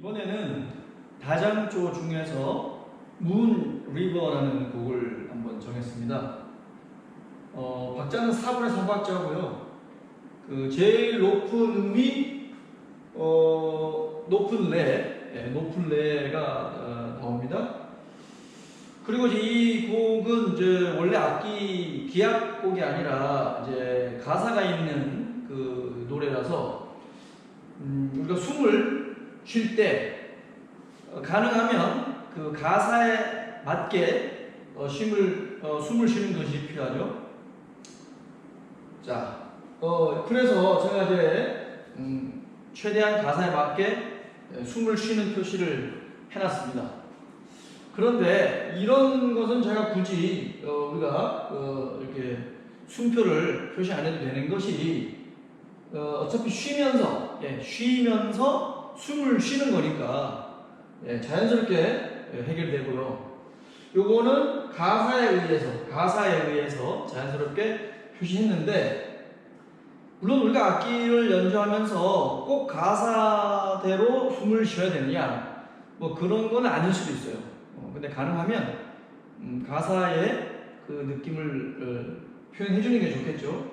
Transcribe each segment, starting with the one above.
이번에는 다장조 중에서 문 리버라는 곡을 한번 정했습니다. 어, 박자는 4분의 3박자고요. 그 제일 높은 음이 어, 높은 레, 예, 높은 레가 어, 나옵니다. 그리고 이 곡은 이제 원래 악기 기악곡이 아니라 이제 가사가 있는 그 노래라서 음, 우리가 숨을 쉴 때 가능하면 그 가사에 맞게 어, 쉼을 어, 숨을 쉬는 것이 필요하죠. 자, 어, 그래서 제가 이제 음, 최대한 가사에 맞게 예, 숨을 쉬는 표시를 해놨습니다. 그런데 이런 것은 제가 굳이 어, 우리가 어, 이렇게 숨표를 표시 안 해도 되는 것이 어, 어차피 쉬면서 예, 쉬면서 숨을 쉬는 거니까 예, 자연스럽게 예, 해결되고요. 요거는 가사에 의해서 가사에 의해서 자연스럽게 표시했는데 물론 우리가 악기를 연주하면서 꼭 가사대로 숨을 쉬어야 되느냐 뭐 그런 건 아닐 수도 있어요. 어, 근데 가능하면 음, 가사의 그 느낌을 어, 표현해 주는 게 좋겠죠.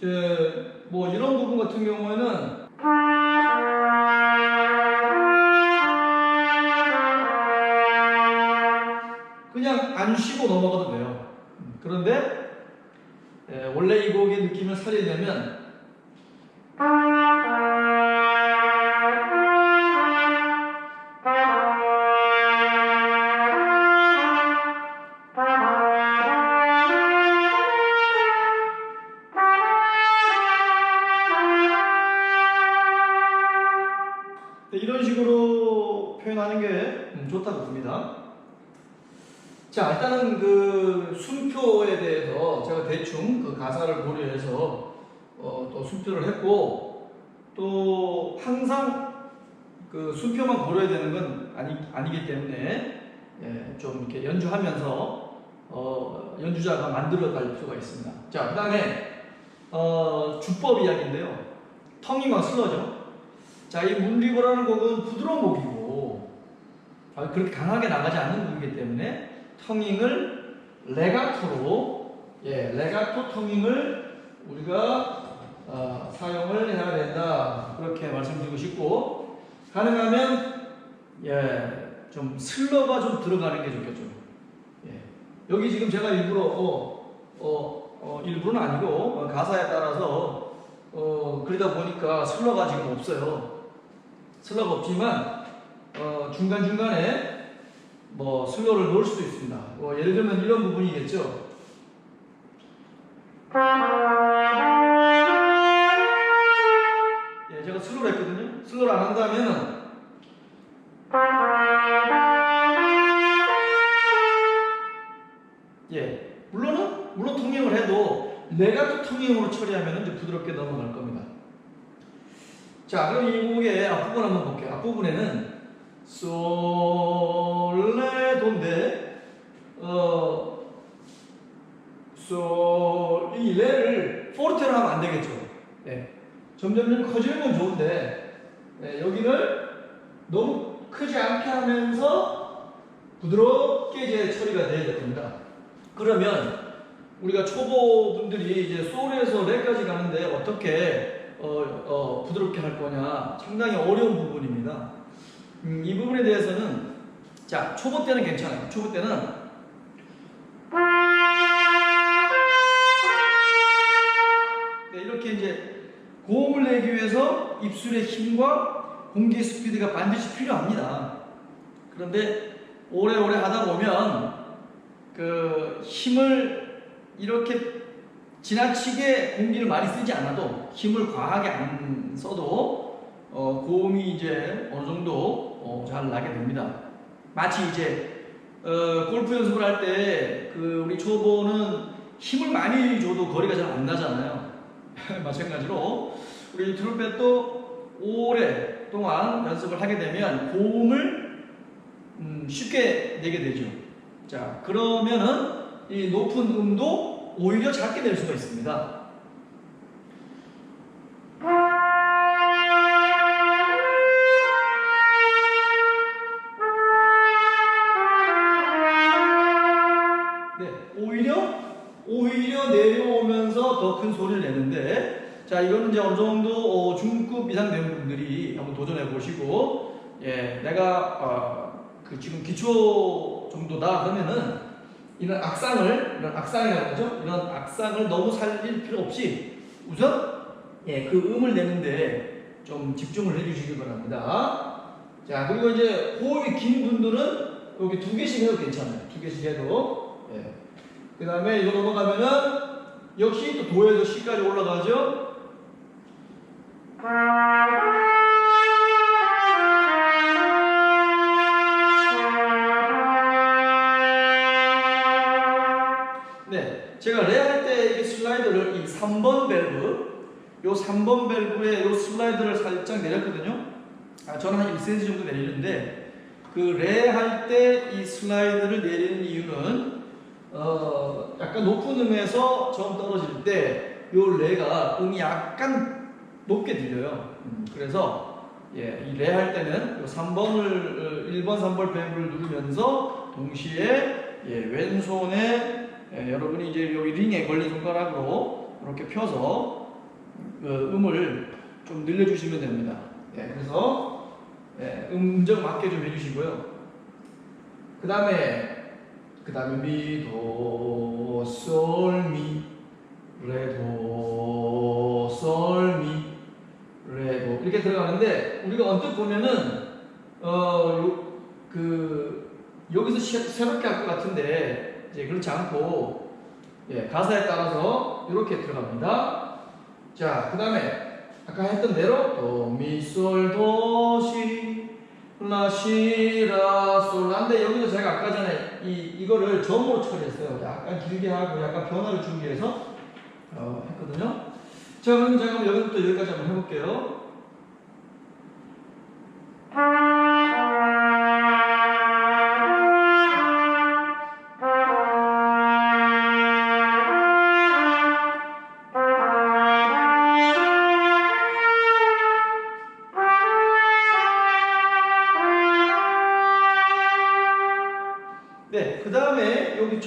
저뭐 이런 부분 같은 경우에는 넘어가도 돼요. 음, 그런데 에, 원래 이 곡의 느낌을 살리려면 자, 일단은 그 숨표에 대해서 제가 대충 그 가사를 고려해서 어, 또 숨표를 했고 또 항상 그 숨표만 고려해야 되는 건 아니, 아니기 때문에 예, 좀 이렇게 연주하면서 어, 연주자가 만들어 갈 필요가 있습니다. 자, 그 다음에 어, 주법 이야기인데요. 텅잉과 슬러죠. 자, 이 문리버라는 곡은 부드러운 곡이고 아, 그렇게 강하게 나가지 않는 곡이기 때문에 텅잉을 레가토로 예, 레가토 텅잉을 우리가 어, 사용을 해야 된다. 그렇게 말씀드리고 싶고 가능하면 예, 좀 슬러가 좀 들어가는 게 좋겠죠. 예. 여기 지금 제가 일부러 어, 어, 어, 일부러는 아니고 어, 가사에 따라서 어, 그러다 보니까 슬러가 지금 없어요. 슬러가 없지만 어, 중간 중간에 뭐 슬로를 넣을 수도 있습니다. 뭐 예를 들면 이런 부분이겠죠. 예, 제가 슬로를 했거든요. 슬로를 안 한다면 예, 물론은 물론 통행을 해도 내가 또 통행으로 처리하면 이제 부드럽게 넘어갈 겁니다. 자, 그럼 이 곡의 앞부분 한번 볼게요. 앞부분에는 솔 레도인데 어, 솔이 레를 포르테로 하면 안 되겠죠. 예. 점점점 커지는 건 좋은데 예, 여기를 너무 크지 않게 하면서 부드럽게 이제 처리가 돼야 될 겁니다. 그러면 우리가 초보분들이 이제 솔에서 레까지 가는데 어떻게 어, 어, 부드럽게 할 거냐 상당히 어려운 부분입니다. 음, 이 부분에 대해서는 자 초보 때는 괜찮아요. 초보 때는 네, 이렇게 이제 고음을 내기 위해서 입술의 힘과 공기의 스피드가 반드시 필요합니다. 그런데 오래오래 하다 보면 그 힘을 이렇게 지나치게 공기를 많이 쓰지 않아도 힘을 과하게 안 써도 어, 고음이 이제 어느 정도 어, 잘 나게 됩니다. 마치 이제 어, 골프 연습을 할 때 그 우리 초보는 힘을 많이 줘도 거리가 잘 안 나잖아요. 마찬가지로 우리 트럼펫도 오랫동안 연습을 하게 되면 고음을 음, 쉽게 내게 되죠. 자 그러면은 이 높은 음도 오히려 작게 낼 수가 있습니다. 큰 소리를 내는데 자 이거는 이제 어느 정도 어, 중급 이상 되는 분들이 한번 도전해 보시고 예 내가 어, 그 지금 기초 정도다 그러면은 이런 악상을 이런 악상이라고 하죠 이런 악상을 너무 살릴 필요 없이 우선 예그 음을 내는데 좀 집중을 해주시기 바랍니다. 자 그리고 이제 호흡이 긴 분들은 여기 두 개씩 해도 괜찮아요. 두 개씩 해도. 예. 그 다음에 이거 넘어가면은 역시 또 도에서 시까지 올라가죠. 네, 제가 레 할 때 이 슬라이드를 이 3번 밸브, 요 3번 밸브에 요 슬라이드를 살짝 내렸거든요. 아, 저는 한 1cm 정도 내리는데 그 레 할 때 이 슬라이드를 내리는 이유는 어, 약간 높은 음에서 점 떨어질 때 요 레가 음이 약간 높게 들려요. 음, 그래서 예, 이 레 할 때는 요 3번을 1번, 3번 밸브를 누르면서 동시에 예, 왼손에 예, 여러분이 이제 여기 링에 걸린 손가락으로 이렇게 펴서 그 음을 좀 늘려주시면 됩니다. 예, 그래서 예, 음정 맞게 좀 해주시고요. 그 다음에 그 다음에 미, 도, 솔, 미, 레, 도, 솔, 미, 레, 도 이렇게 들어가는데 우리가 언뜻 보면은 어, 요, 그 여기서 시- 새롭게 할 것 같은데 이제 그렇지 않고 예, 가사에 따라서 이렇게 들어갑니다. 자, 그 다음에 아까 했던 대로 도미솔도시 라시라솔 라인데 여기서 제가 아까 전에 이 이거를 점으로 처리했어요. 약간 길게 하고 약간 변화를 주기 위해서 어, 했거든요. 자, 그럼 제가 여기부터 여기까지 한번 해볼게요.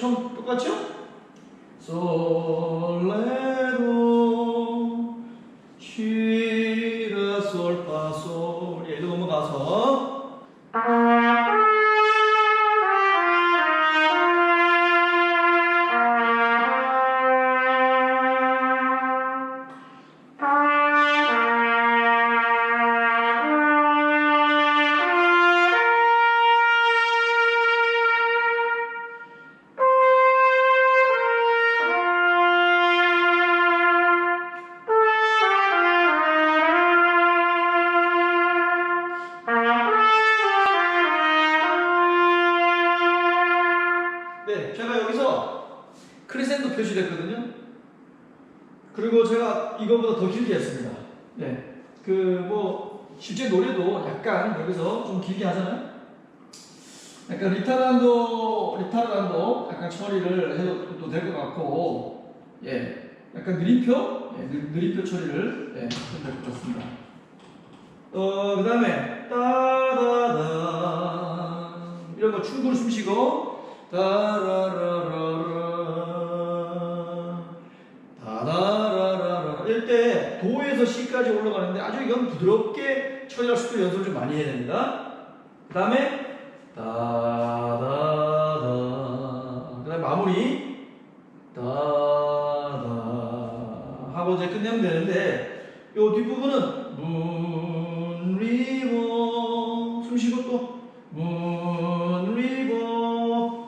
처음 똑같죠? 솔 크리센도 표시를 했거든요. 그리고 제가 이거보다 더 길게 했습니다. 네, 그 뭐 실제 노래도 약간 여기서 좀 길게 하잖아요. 약간 리타란도 리타란도 약간 처리를 해도 될 것 같고, 예, 약간 느림표, 예, 느, 느림표 처리를 예, 해도 될것 같습니다. 어, 그 다음에 따다다 이런 거 충분히 숨 쉬고 따라라라라 다다라라라 때 도에서 시까지 올라가는데 아주 이건 부드럽게 처리할 수도 연습을 좀 많이 해야 됩니다. 그 다음에 다다다. 그 다음에 마무리. 다다. 하고 이제 끝내면 되는데 요 뒷부분은 문 리버 숨 쉬고 또 문 리버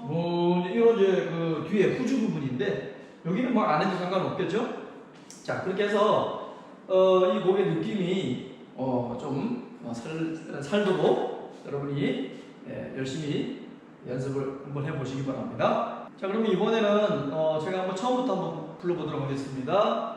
문. 이런 이제 그 뒤에 후주 부분인데 여기는 뭐 안 해도 상관없겠죠? 자 그렇게 해서 어, 이 곡의 느낌이 어, 좀 어, 살, 살도록 여러분이 예, 열심히 연습을 한번 해보시기 바랍니다. 자 그럼 이번에는 어, 제가 한번 처음부터 한번 불러보도록 하겠습니다.